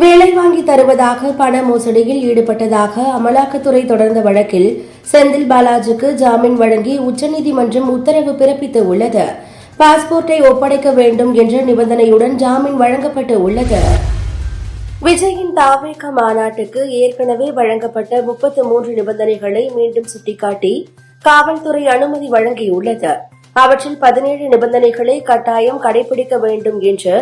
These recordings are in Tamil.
வேலை வாங்கி தருவதாக பண மோசடியில் ஈடுபட்டதாக அமலாக்கத்துறை தொடர்ந்த வழக்கில் செந்தில் பாலாஜிக்கு ஜாமீன் வழங்கி உச்சநீதிமன்றம் உத்தரவு பிறப்பித்து உள்ளது. பாஸ்போர்ட்டை ஒப்படைக்க வேண்டும் என்ற நிபந்தனையுடன் ஜாமீன் வழங்கப்பட்டு உள்ளது. விஜயின் தாவேக மாநாட்டுக்கு ஏற்கனவே வழங்கப்பட்ட முப்பத்து மூன்று நிபந்தனைகளை மீண்டும் சுட்டிக்காட்டி காவல்துறை அனுமதி வழங்கியுள்ளது. அவற்றில் பதினேழு நிபந்தனைகளை கட்டாயம் கடைபிடிக்க வேண்டும் என்று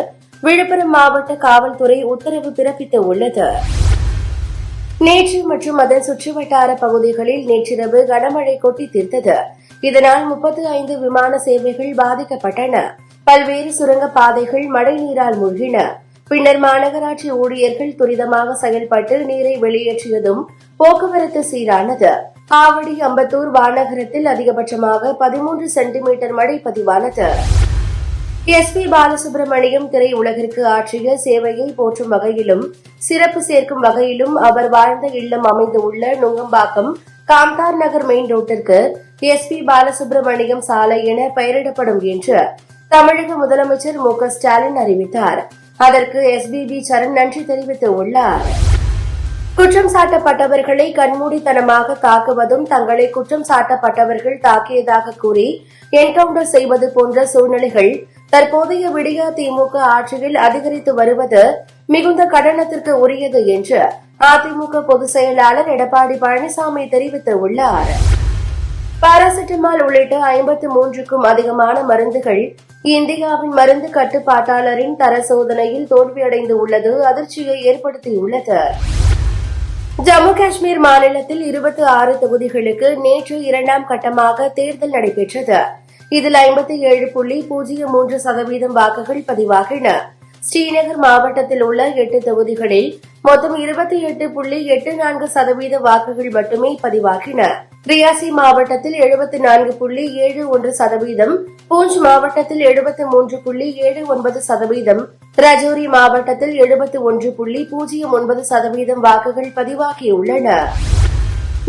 விழுப்புரம் மாவட்ட காவல்துறை உத்தரவு பிறப்பித்து உள்ளது நேற்று மற்றும் அதன் சுற்றுவட்டார பகுதிகளில் நேற்றிரவு கனமழை கொட்டி தீர்த்தது. இதனால் முப்பத்தி ஐந்து விமான சேவைகள் பாதிக்கப்பட்டன. பல்வேறு சுரங்க பாதைகள் மழை நீரால் மூழ்கின. பின்னர் மாநகராட்சி ஊழியர்கள் துரிதமாக செயல்பட்டு நீரை வெளியேற்றியதும் போக்குவரத்து சீரானது. ஆவடி அம்பத்தூர் வானகரத்தில் அதிகபட்சமாக பதிமூன்று சென்டிமீட்டர் மழை பதிவானது. எஸ் பி பாலசுப்ரமணியம் திரையுலகிற்கு ஆற்றிய சேவையை போற்றும் வகையிலும் சிறப்பு சேர்க்கும் வகையிலும் அவர் வாழ்ந்த இல்லம் அமைந்துள்ள நுங்கம்பாக்கம் காம்தார் நகர் மெயின் ரோட்டிற்கு எஸ் பி பாலசுப்ரமணியம் சாலை என பெயரிடப்படும் என்று தமிழக முதலமைச்சர் மு க ஸ்டாலின் அறிவித்தார். அதற்கு எஸ்பிபி சரண் நன்றி தெரிவித்துள்ளார். குற்றம் சாட்டப்பட்டவர்களை கண்மூடித்தனமாக தாக்குவதும் தங்களை குற்றம் சாட்டப்பட்டவர்கள் தாக்கியதாக கூறி என்கவுண்டர் செய்வது போன்ற சூழ்நிலைகள் தற்போதைய விடியா திமுக ஆட்சியில் அதிகரித்து வருவது மிகுந்த கடனத்திற்கு உரியது என்று அதிமுக பொதுச் செயலாளர் எடப்பாடி பழனிசாமி தெரிவித்துள்ளார். பாராசிட்டமால் உள்ளிட்ட ஐம்பத்தி மூன்றுக்கும் அதிகமான மருந்துகள் இந்தியாவின் மருந்து கட்டுப்பாட்டாளரின் தர சோதனையில் தோல்வியடைந்து உள்ளது அதிர்ச்சியை ஏற்படுத்தியுள்ளது. ஜம்மு காஷ்மீர் மாநிலத்தில் இருபத்தி ஆறு தொகுதிகளுக்கு நேற்று இரண்டாம் கட்டமாக தேர்தல் நடைபெற்றது. இதில் ஐம்பத்தி ஏழு புள்ளி பூஜ்ஜியம் மூன்று சதவீதம் வாக்குகள் பதிவாகின. ஸ்ரீநகர் மாவட்டத்தில் உள்ள எட்டு தொகுதிகளில் மொத்தம் இருபத்தி எட்டு புள்ளி எட்டு நான்கு சதவீத வாக்குகள் மட்டுமே பதிவாகின. ரியாசி மாவட்டத்தில் எழுபத்தி நான்கு புள்ளி ஏழு ஒன்று சதவீதம் பூஞ்ச் மாவட்டத்தில் எழுபத்தி மூன்று புள்ளி ஏழு ஒன்பது சதவீதம் ரஜோரி மாவட்டத்தில் எழுபத்தி ஒன்று புள்ளி பூஜ்ஜியம் ஒன்பது சதவீதம் வாக்குகள் பதிவாகியுள்ளன.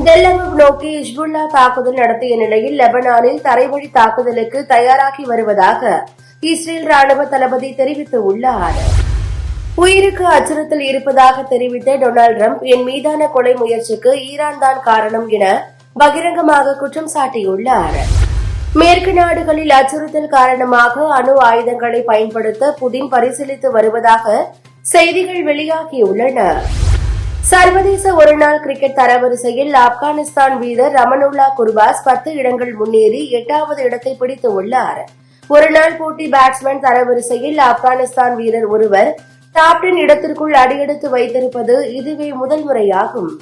டெல்லவ் நோக்கி இஸ்புல்லா தாக்குதல் நடத்திய நிலையில் லெபனானில் தரைவழி தாக்குதலுக்கு தயாராகி வருவதாக இஸ்ரேல் ராணுவ தளபதி தெரிவித்துள்ளார். உயிருக்கு அச்சுறுத்தல் இருப்பதாக தெரிவித்த டொனால்டு டிரம்ப் என் மீதான கொலை முயற்சிக்கு ஈரான் தான் காரணம் என பகிரங்கமாக குற்றம் சாட்டியுள்ளார். மேற்கு நாடுகளில் அச்சுறுத்தல் காரணமாக அணு ஆயுதங்களை பயன்படுத்த புதின் பரிசீலித்து வருவதாக செய்திகள் வெளியாகியுள்ளன. சர்வதேச ஒருநாள் கிரிக்கெட் தரவரிசையில் ஆப்கானிஸ்தான் வீரர் ரமனுல்லா குர்பாஸ் பத்து இடங்கள் முன்னேறி எட்டாவது இடத்தை பிடித்துள்ளார் ஒருநாள் போட்டி பேட்ஸ்மேன் தரவரிசையில் ஆப்கானிஸ்தான் வீரர் ஒருவர் டாப் டென் இடத்திற்குள் அடியெடுத்து வைத்திருப்பது இதுவே முதல் முறையாகும்.